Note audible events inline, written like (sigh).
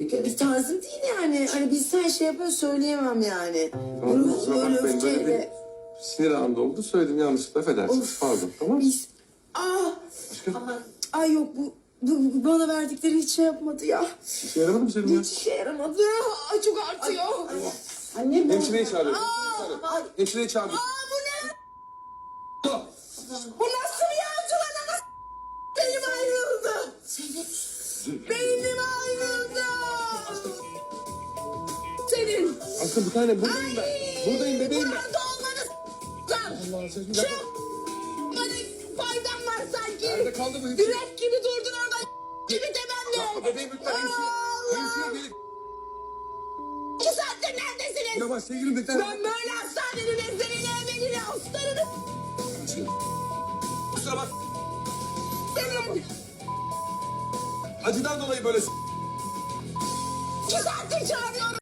Bir kere bir tarzım değil yani. Hani biz sen şey yapıyor söyleyemem yani. Tamam, kusura böyle bakmayın, böyle öfkeyle. bir sinir anında oldu. Söyledim yanlışlıkla affedersiniz. Of. Pardon tamam mı? Biz... Ah! Aşkım Aman. Ay yok bu, bu, bu bana verdikleri hiç şey yapmadı ya. işe yaramadı mı senin ya? Hiç işe yaramadı. Ay çok artıyor. Anne bu. Hemşireyi çağırıyorum. Ay. Hemşireyi çağırıyorum. Aa bu ne? Bu nasıl bir yavcılama? Nasıl? Benim ayrıldı. Benim Aşkım bir tane buradayım ben. Buradayım bebeğim ben. Burada olmanız. Lan. Allah'ın sözü. Çok bana faydam var sanki. Nerede kaldı bu hemşire? Yürek gibi durdun orada (laughs) gibi dememle. Yapma bebeğim lütfen Allah. değil. İki saattir neredesiniz? Yavaş sevgilim tane. Ben böyle hastanenin ezberine emeline aslarını Kusura bak. senin. Acıdan dolayı böyle İki saattir çağırıyorum.